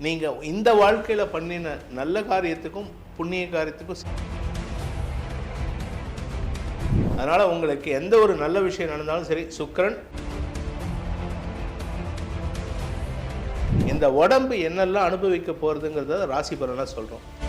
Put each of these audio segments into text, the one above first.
நீங்கள் இந்த வாழ்க்கையில் பண்ணின நல்ல காரியத்துக்கும் புண்ணிய காரியத்துக்கும் அதனால் உங்களுக்கு எந்த ஒரு நல்ல விஷயம் நடந்தாலும் சரி சுக்கிரன் இந்த உடம்பு என்னெல்லாம் அனுபவிக்க போகிறதுங்கிறத ராசி பலனாக சொல்கிறோம்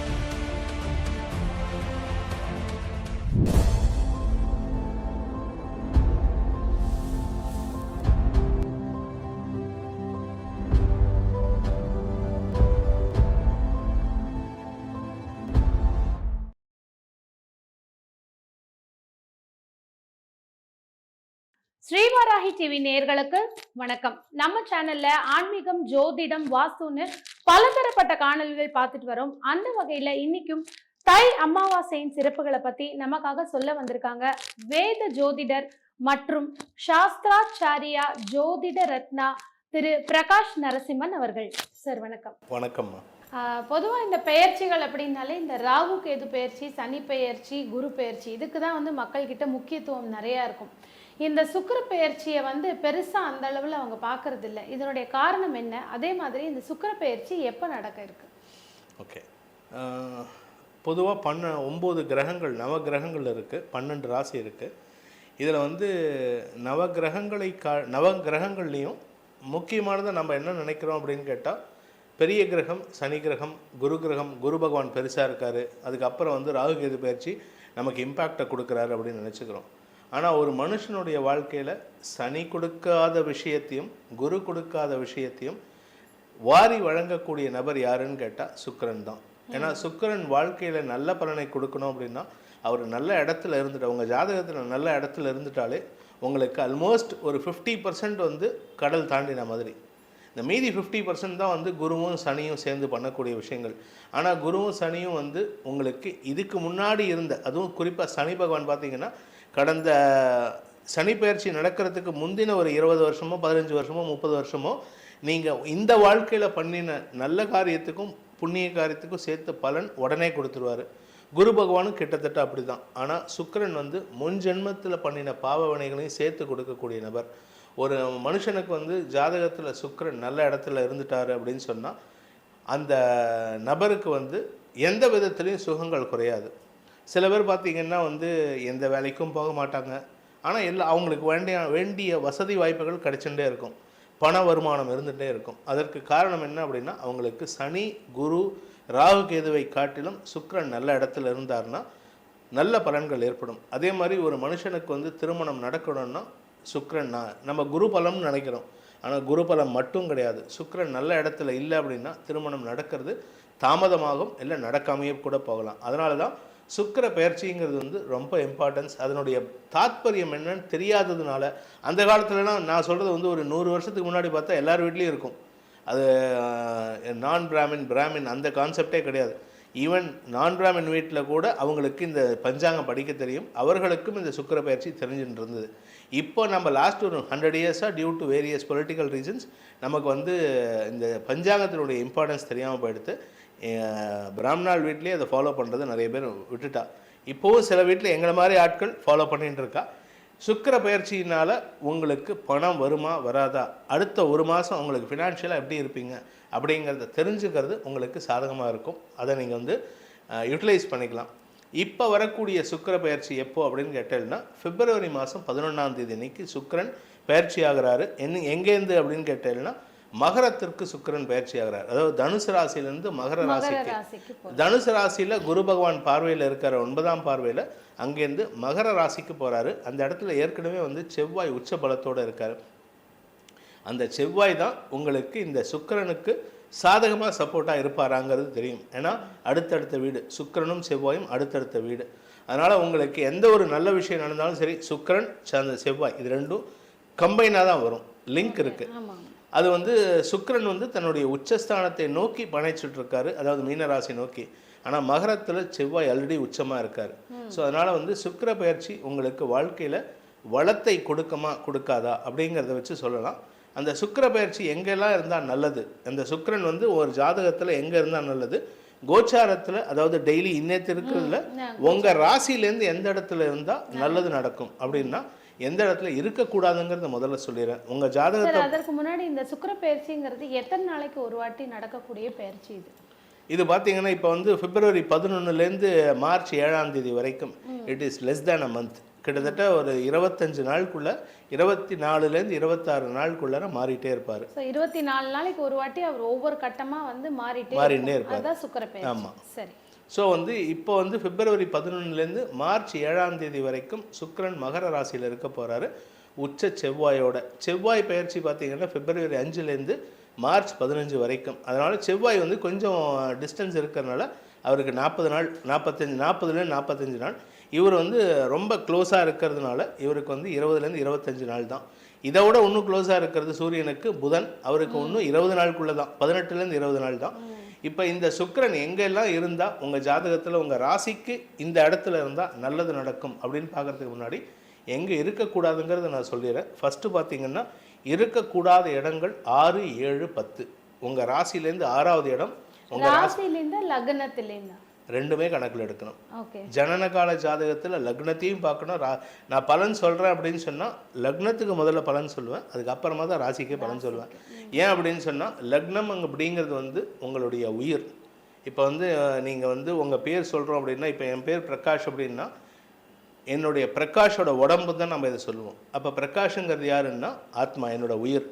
ஸ்ரீவாராகி டிவி நேயர்களுக்கு வணக்கம். நம்ம சேனல்ல ஆன்மீகம் ஜோதிடம் வாஸ்துன்னு பலதரப்பட்ட காணொளிகள் பார்த்துட்டு வரோம். அந்த வகையில இன்னைக்கும் தை அமாவாசையின் சிறப்புகளை பத்தி நமக்காக சொல்ல வந்திருக்காங்க வேத ஜோதிடர் மற்றும் சாஸ்திராச்சாரியா ஜோதிட ரத்னா திரு பிரகாஷ் நரசிம்மன் அவர்கள். சார் வணக்கம். வணக்கம்மா. பொதுவாக இந்த பெயர்ச்சிகள் அப்படின்னாலே இந்த ராகு கேது பெயர்ச்சி சனி பெயர்ச்சி குரு பெயர்ச்சி இதுக்கு தான் வந்து மக்கள்கிட்ட முக்கியத்துவம் நிறையா இருக்கும். இந்த சுக்கர பெயர்ச்சியை வந்து பெருசாக அந்த அளவில் அவங்க பார்க்கறது இல்லை இதனுடைய காரணம் என்ன? அதே மாதிரி இந்த சுக்கர பெயர்ச்சி எப்போ நடக்க இருக்கு? ஓகே. பொதுவாக பன்ன ஒம்பது கிரகங்கள் நவ கிரகங்கள் இருக்குது பன்னெண்டு ராசி இருக்குது இதில் வந்து நவ கிரகங்களை கா நவ கிரகங்கள்லேயும் முக்கியமானதை நம்ம என்ன நினைக்கிறோம் அப்படின்னு கேட்டால் பெரிய கிரகம் சனி கிரகம் குரு கிரகம் குரு பகவான் பெருசாக இருக்கார். அதுக்கப்புறம் வந்து ராகு கேது பயிற்சி நமக்கு இம்பேக்டை கொடுக்குறாரு அப்படின்னு நினச்சிக்கிறோம். ஆனால் ஒரு மனுஷனுடைய வாழ்க்கையில் சனி கொடுக்காத விஷயத்தையும் குரு கொடுக்காத விஷயத்தையும் வாரி வழங்கக்கூடிய நபர் யாருன்னு கேட்டால் சுக்கரன் தான். ஏன்னா சுக்கிரன் வாழ்க்கையில் நல்ல பலனை கொடுக்கணும் அப்படின்னா அவர் நல்ல இடத்துல இருந்துட்டு உங்கள் ஜாதகத்தில் நல்ல இடத்துல இருந்துட்டாலே உங்களுக்கு ஆல்மோஸ்ட் ஒரு ஃபிஃப்டி பர்சன்ட் வந்து கடல் தாண்டின மாதிரி. இந்த மீதி ஃபிஃப்டி பர்சன்ட் தான் வந்து குருவும் சனியும் சேர்ந்து பண்ணக்கூடிய விஷயங்கள். ஆனால் குருவும் சனியும் வந்து உங்களுக்கு இதுக்கு முன்னாடி இருந்த அதுவும் குறிப்பாக சனி பகவான் பார்த்தீங்கன்னா கடந்த சனிப்பெயர்ச்சி நடக்கிறதுக்கு முந்தின ஒரு இருபது வருஷமோ பதினஞ்சு வருஷமோ முப்பது வருஷமோ நீங்கள் இந்த வாழ்க்கையில் பண்ணின நல்ல காரியத்துக்கும் புண்ணிய காரியத்துக்கும் சேர்த்த பலன் உடனே கொடுத்துருவாரு. குரு பகவானும் கிட்டத்தட்ட அப்படி தான் ஆனால் சுக்கரன் வந்து முன் ஜென்மத்தில் பண்ணின பாவ வினைகளையும் சேர்த்து கொடுக்கக்கூடிய நபர். ஒரு மனுஷனுக்கு வந்து ஜாதகத்தில் சுக்கரன் நல்ல இடத்துல இருந்துட்டாரு அப்படின்னு சொன்னால் அந்த நபருக்கு வந்து எந்த விதத்துலேயும் சுகங்கள் குறையாது. சில பேர் பார்த்திங்கன்னா வந்து எந்த வேலைக்கும் போக மாட்டாங்க. ஆனால் எல்லா அவங்களுக்கு வேண்டிய வேண்டிய வசதி வாய்ப்புகள் கிடைச்சுட்டே இருக்கும். பண வருமானம் இருந்துகிட்டே இருக்கும். அதற்கு காரணம் என்ன அப்படின்னா அவங்களுக்கு சனி குரு ராகு கேதுவை காட்டிலும் சுக்கரன் நல்ல இடத்துல இருந்தார்னா நல்ல பலன்கள் ஏற்படும். அதே மாதிரி ஒரு மனுஷனுக்கு வந்து திருமணம் நடக்கணும்னா சுக்கிரன் நான் நம்ம குரு பலம்னு நினைக்கிறோம். ஆனால் குரு பலம் மட்டும் கிடையாது. சுக்கரன் நல்ல இடத்துல இல்லை அப்படின்னா திருமணம் நடக்கிறது தாமதமாகும் இல்லை நடக்காமையே கூட போகலாம். அதனால தான் சுக்கிர பயிற்சிங்கிறது வந்து ரொம்ப இம்பார்ட்டன்ஸ் அதனுடைய தாத்பரியம் என்னன்னு தெரியாததுனால அந்த காலத்துலலாம் நான் சொல்கிறது வந்து ஒரு நூறு வருஷத்துக்கு முன்னாடி பார்த்தா எல்லார் வீட்லேயும் இருக்கும். அது நான் பிராமின் பிராமின் அந்த கான்செப்டே கிடையாது. ஈவன் நான் பிராமின் வீட்டில் கூட அவங்களுக்கு இந்த பஞ்சாங்கம் படிக்க தெரியும். அவர்களுக்கும் இந்த சுக்கிர பயிற்சி தெரிஞ்சுட்டு இருந்தது இப்போ நம்ம லாஸ்ட் ஒரு ஹண்ட்ரட் இயர்ஸாக due to various political reasons நமக்கு வந்து இந்த பஞ்சாங்கத்தினுடைய இம்பார்ட்டன்ஸ் தெரியாமல் போயிடுத்து பிராமணால் வீட்லேயே அதை ஃபாலோ பண்ணுறதை நிறைய பேர் விட்டுட்டா. இப்போவும் சில வீட்டில் எங்களை மாதிரி ஆட்கள் ஃபாலோ பண்ணிகிட்டு இருக்கா. சுக்கிர பயிற்சியினால் உங்களுக்கு பணம் வருமா வராதா? அடுத்த ஒரு மாதம் உங்களுக்கு ஃபினான்ஷியலாக எப்படி இருப்பீங்க? அப்படிங்கிறத தெரிஞ்சுக்கிறது உங்களுக்கு சாதகமாக இருக்கும். அதை நீங்கள் வந்து யூட்டிலைஸ் பண்ணிக்கலாம். இப்போ வரக்கூடிய சுக்கிர பயிற்சி எப்போ அப்படின்னு கேட்டேன்னா பிப்ரவரி மாதம் பதினொன்றாம் தேதி அன்னைக்கு சுக்கரன் பயிற்சி ஆகிறாரு. என்ன எங்கேருந்து அப்படின்னு கேட்டேன்னா மகரத்திற்கு சுக்கிரன் பயிற்சி ஆகிறார் அதாவது தனுசு ராசியிலேருந்து மகர மகர ராசிக்கு. தனுசு ராசியில் குரு பகவான் பார்வையில் இருக்கிற ஒன்பதாம் பார்வையில் அங்கேருந்து மகர ராசிக்கு போகிறாரு அந்த இடத்துல ஏற்கனவே வந்து செவ்வாய் உச்ச பலத்தோடு இருக்கார். அந்த செவ்வாய் தான் உங்களுக்கு இந்த சுக்கிரனுக்கு சாதகமாக சப்போர்ட்டாக இருப்பாராங்கிறது தெரியும். ஏன்னா அடுத்தடுத்த வீடு சுக்கிரனும் செவ்வாயும் அடுத்தடுத்த வீடு. அதனால் உங்களுக்கு எந்த ஒரு நல்ல விஷயம் நடந்தாலும் சரி சுக்கிரன் அந்த செவ்வாய் இது ரெண்டும் கம்பைனாக தான் வரும். லிங்க் இருக்குது அது வந்து சுக்கிரன் வந்து தன்னுடைய உச்சஸ்தானத்தை நோக்கி பனைச்சிட்டு இருக்காரு அதாவது மீனராசி நோக்கி. ஆனால் மகரத்தில் செவ்வாய் ஆல்ரெடி உச்சமாக இருக்காரு. ஸோ அதனால் வந்து சுக்கிர பயிற்சி உங்களுக்கு வாழ்க்கையில் வளத்தை கொடுக்குமா கொடுக்காதா அப்படிங்கிறத வச்சு சொல்லலாம். அந்த சுக்கிர பயிற்சி எங்கெல்லாம் இருந்தால் நல்லது? அந்த சுக்கிரன் வந்து ஒரு ஜாதகத்தில் எங்கே இருந்தால் நல்லது? கோச்சாரத்தில் அதாவது டெய்லி இன்னேத்து இருக்கிறதுல உங்கள் ராசியிலேருந்து எந்த இடத்துல இருந்தால் நல்லது நடக்கும் அப்படின்னா எந்த இடத்துல இருக்கக்கூடாதுங்கிறத முதல்ல சொல்லிடுறேன். உங்கள் ஜாதகத்தை அதற்கு முன்னாடி இந்த சுக்கிர பயிற்சிங்கிறது எத்தனை நாளைக்கு ஒரு வாட்டி நடக்கக்கூடிய பயிற்சி இது? இது பார்த்தீங்கன்னா இப்போ வந்து பிப்ரவரி பதினொன்னுலேருந்து மார்ச் ஏழாம் தேதி வரைக்கும் it is less than a month கிட்டத்தட்ட ஒரு இருபத்தஞ்சு நாளுக்குள்ள இருபத்தி நாலுலேருந்து இருபத்தாறு நாளுக்குள்ளார மாறிட்டே இருப்பார். இருபத்தி நாலு நாளைக்கு ஒரு வாட்டி அவர் ஒவ்வொரு கட்டமா வந்து மாறிட்டே மாறிட்டே. இருப்பார். அதான் சுக்கிர பயிற்சி. ஆமா. சரி. ஸோ வந்து இப்போ வந்து பிப்ரவரி பதினொன்னுலேருந்து மார்ச் ஏழாம் தேதி வரைக்கும் சுக்கிரன் மகர ராசியில் இருக்க போகிறாரு உச்ச செவ்வாயோட செவ்வாய் பயிற்சி பார்த்தீங்கன்னா பிப்ரவரி அஞ்சுலேருந்து மார்ச் பதினஞ்சு வரைக்கும். அதனால் செவ்வாய் வந்து கொஞ்சம் டிஸ்டன்ஸ் இருக்கிறதுனால அவருக்கு நாற்பது நாள் நாற்பத்தஞ்சு நாற்பதுலேருந்து நாற்பத்தஞ்சு நாள். இவர் வந்து ரொம்ப க்ளோஸாக இருக்கிறதுனால இவருக்கு வந்து இருபதுலேருந்து இருபத்தஞ்சு நாள் தான். இதை விட இன்னும் க்ளோஸாக இருக்கிறது சூரியனுக்கு புதன். அவருக்கு இன்னும் இருபது நாளுக்குள்ளே தான். பதினெட்டுலேருந்து இருபது நாள் தான். இப்போ இந்த சுக்கிரன் எங்கெல்லாம் இருந்தால் உங்கள் ஜாதகத்தில் உங்கள் ராசிக்கு இந்த இடத்துல இருந்தால் நல்லது நடக்கும் அப்படின்னு பார்க்கறதுக்கு முன்னாடி எங்கே இருக்கக்கூடாதுங்கிறத நான் சொல்லிடுறேன். ஃபஸ்ட்டு பார்த்தீங்கன்னா இருக்கக்கூடாத இடங்கள் ஆறு ஏழு பத்து. உங்கள் ராசியிலேருந்து ஆறாவது இடம் உங்கள் ராசியிலேருந்து லக்னத்திலேருந்து. ரெண்டுமே கணக்கில் எடுக்கணும். ஓகே. ஜனனகால ஜாதகத்தில் லக்னத்தையும் பார்க்கணும். ரா நான் பலன் சொல்கிறேன் அப்படின்னு சொன்னால் லக்னத்துக்கு முதல்ல பலன் சொல்லுவேன். அதுக்கப்புறமா தான் ராசிக்கே பலன் சொல்லுவேன். ஏன் அப்படின்னு சொன்னால் லக்னம் அங்க அப்படிங்கிறது வந்து உங்களுடைய உயிர். இப்போ வந்து நீங்கள் வந்து உங்கள் பேர் சொல்கிறோம் அப்படின்னா இப்போ என் பேர் பிரகாஷ் அப்படின்னா என்னுடைய பிரகாஷோட உடம்பு தான் நம்ம இதை சொல்லுவோம். அப்போ பிரகாஷுங்கிறது யாருன்னா ஆத்மா என்னோட உயிர்.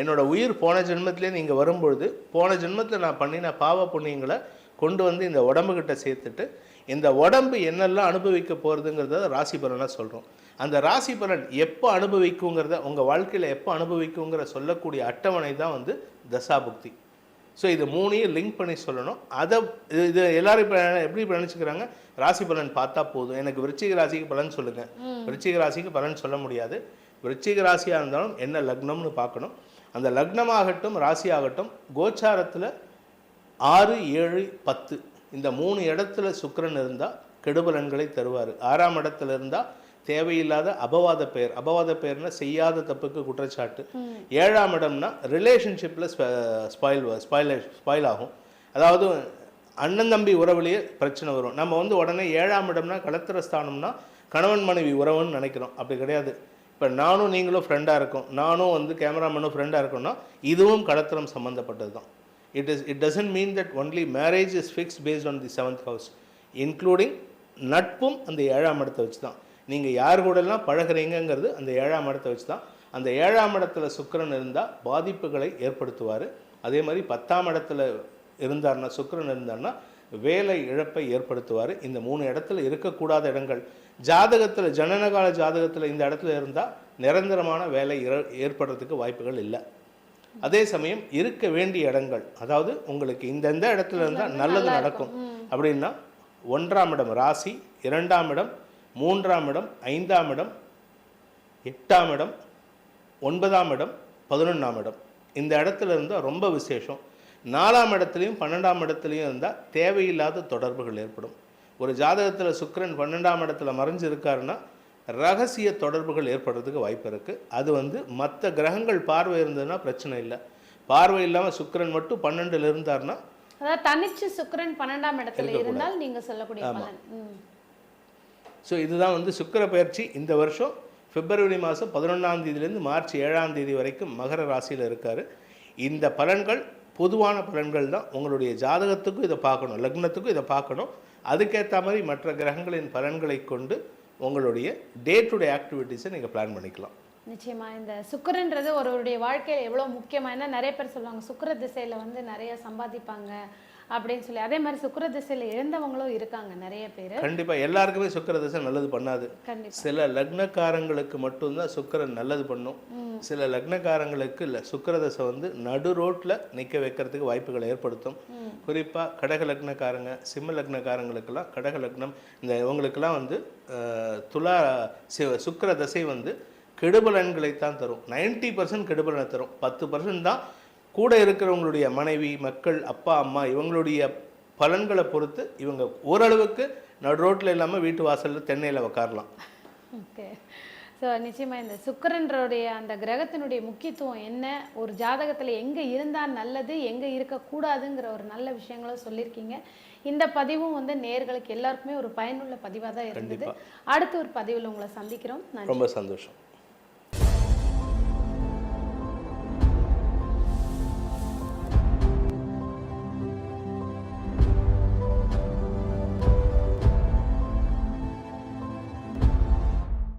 என்னோட உயிர் போன ஜென்மத்திலே நீங்கள் வரும்பொழுது போன ஜென்மத்தில் நான் பண்ணின பாவ புண்ணியங்களை கொண்டு வந்து இந்த உடம்புகிட்ட சேர்த்துட்டு இந்த உடம்பு என்னெல்லாம் அனுபவிக்க போகிறதுங்கிறத ராசி பலனாக சொல்கிறோம் அந்த ராசி பலன் எப்போ அனுபவிக்குங்கிறத உங்கள் வாழ்க்கையில் எப்போ அனுபவிக்குங்கிற சொல்லக்கூடிய அட்டவணை தான் வந்து தசாபுக்தி. ஸோ இது மூணையும் லிங்க் பண்ணி சொல்லணும். அதை இது எல்லாரும் இப்போ எப்படி நினைச்சுக்கிறாங்க? ராசி பலன் பார்த்தா போதும். எனக்கு விருச்சிக ராசிக்கு பலன் சொல்லுங்கள் விருச்சிக ராசிக்கு பலன் சொல்ல முடியாது. விருச்சிக ராசியாக இருந்தாலும் என்ன லக்னம்னு பார்க்கணும். அந்த லக்னமாகட்டும் ராசி ஆகட்டும் கோச்சாரத்தில் ஆறு ஏழு பத்து. இந்த மூணு இடத்துல சுக்கரன் இருந்தால் கெடுபலன்களை தருவார். ஆறாம் இடத்துல இருந்தால் தேவையில்லாத அபவாத பெயர். அபவாத பெயர்னா செய்யாத தப்புக்கு குற்றச்சாட்டு. ஏழாம் இடம்னா ரிலேஷன்ஷிப்பில் ஸ்பாயில் ஸ்பாயில் ஸ்பாயில் ஆகும். அதாவது அண்ணன் தம்பி உறவுலேயே பிரச்சனை வரும். நம்ம வந்து உடனே ஏழாம் இடம்னா கலத்திர ஸ்தானம்னா கணவன் மனைவி உறவுன்னு நினைக்கிறோம். அப்படி கிடையாது. இப்போ நானும் நீங்களும் ஃப்ரெண்டாக இருக்கோம். நானும் வந்து கேமராமேனும் ஃப்ரெண்டாக இருக்கோம்னா இதுவும் கடத்திரம் சம்மந்தப்பட்டது தான் it is it doesn't mean that only marriage is fix based on the seventh house including நட்பும் அந்த ஏழாம் இடத்தை வச்சு தான் நீங்கள் யார் கூடலாம் பழகுறீங்கங்கிறது அந்த ஏழாம் இடத்தை வச்சு தான் அந்த ஏழாம் இடத்துல சுக்கரன் இருந்தால் பாதிப்புகளை ஏற்படுத்துவார். அதே மாதிரி பத்தாம் இடத்துல இருந்தார்னா சுக்கரன் இருந்தார்னா வேலை இழப்பை ஏற்படுத்துவார். இந்த மூணு இடத்துல இருக்கக்கூடாத இடங்கள். ஜாதகத்தில் ஜனனகால ஜாதகத்தில் இந்த இடத்துல இருந்தால் நிரந்தரமான வேலை ஏற்படுறதுக்கு வாய்ப்புகள் இல்லை. அதே சமயம் இருக்க வேண்டிய இடங்கள் அதாவது உங்களுக்கு இந்தந்த இடத்துல இருந்தால் நல்லது நடக்கும். அப்படின்னா ஒன்றாம் இடம் ராசி இரண்டாம் இடம் மூன்றாம் இடம் ஐந்தாம் இடம் எட்டாம் இடம் ஒன்பதாம் இடம் பதினொன்றாம் இடம். இந்த இடத்துல இருந்தால் ரொம்ப விசேஷம். நாலாம் இடத்துலையும் பன்னெண்டாம் இடத்துலையும் இருந்தால் தேவையில்லாத தொடர்புகள் ஏற்படும். ஒரு ஜாதகத்தில் சுக்கிரன் பன்னெண்டாம் இடத்துல மறைஞ்சு இருக்காருன்னா ரகசிய தொடர்புகள் ஏற்படுறதுக்கு வாய்ப்பு இருக்குது அது வந்து மற்ற கிரகங்கள் பார்வை இருந்ததுன்னா பிரச்சனை இல்லை. பார்வை இல்லாமல் சுக்கிரன் மட்டும் பன்னெண்டில் இருந்தாருன்னா அதாவது தனிச்சு சுக்கிரன் பன்னெண்டாம் இடத்துல இருந்தால் நீங்க சொல்லக்கூடிய பலன். ஸோ இதுதான் வந்து சுக்கிர பயிற்சி. இந்த வருஷம் பிப்ரவரி மாதம் பதினொன்றாம் தேதியிலேருந்து மார்ச் ஏழாம் தேதி வரைக்கும் மகர ராசியில் இருக்கார். இந்த பலன்கள் பொதுவான பலன்கள் தான். உங்களுடைய ஜாதகத்துக்கும் இதை பார்க்கணும் லக்னத்துக்கும் இதை பார்க்கணும். அதுக்கேற்ற மாதிரி மற்ற கிரகங்களின் பலன்களை கொண்டு உங்களுடைய டே டு டே ஆக்டிவிட்டீஸை நீங்கள் பிளான் பண்ணிக்கலாம். நிச்சயமா இந்த சுக்கிரன்றது ஒருவருடைய வாழ்க்கையில எவ்வளவு முக்கியமா ஏன்னா நிறைய பேர் சொல்லுவாங்க சுக்கிர திசையில வந்து நிறைய சம்பாதிப்பாங்க அப்படின்னு சொல்லி. அதே மாதிரி சுக்கிர திசையில இழந்தவங்களும் இருக்காங்க நிறைய பேர். கண்டிப்பாக எல்லாருக்குமே சுக்கிர தசை நல்லது பண்ணாது. சில லக்னக்காரங்களுக்கு மட்டும்தான் சுக்கிரன் நல்லது பண்ணும். சில லக்னக்காரங்களுக்கு இல்லை சுக்கிரதசை வந்து நடு ரோட்டில் நிற்க வைக்கிறதுக்கு வாய்ப்புகளை ஏற்படுத்தும். குறிப்பாக கடக லக்னக்காரங்க சிம்ம லக்னக்காரங்களுக்கெல்லாம் கடக லக்னம் இந்த இவங்களுக்கெல்லாம் வந்து துலா சிவ சுக்கிர தசை வந்து கெடுபலன்களை தான் தரும். 90% பர்சன்ட் கெடுபலனை தரும். பத்து பர்சன்ட் தான் கூட இருக்கிறவங்களுடைய மனைவி மக்கள் அப்பா அம்மா இவங்களுடைய பலன்களை பொறுத்து இவங்க ஓரளவுக்கு நடு ரோட்டில் இல்லாமல் வீட்டு வாசலில் தென்னையில் உக்காரலாம். ஓகே. ஸோ நிச்சயமா இந்த சுக்கிரன்றோடைய அந்த கிரகத்தினுடைய முக்கியத்துவம் என்ன? ஒரு ஜாதகத்துல எங்க இருந்தா நல்லது? எங்க இருக்கக்கூடாதுங்கிற ஒரு நல்ல விஷயங்களும் சொல்லியிருக்கீங்க. இந்த பதிவும் வந்து நேர்களுக்கு எல்லாருக்குமே ஒரு பயனுள்ள பதிவாக தான் இருந்தது. அடுத்த ஒரு பதிவில் உங்களை சந்திக்கிறோம். ரொம்ப சந்தோஷம்.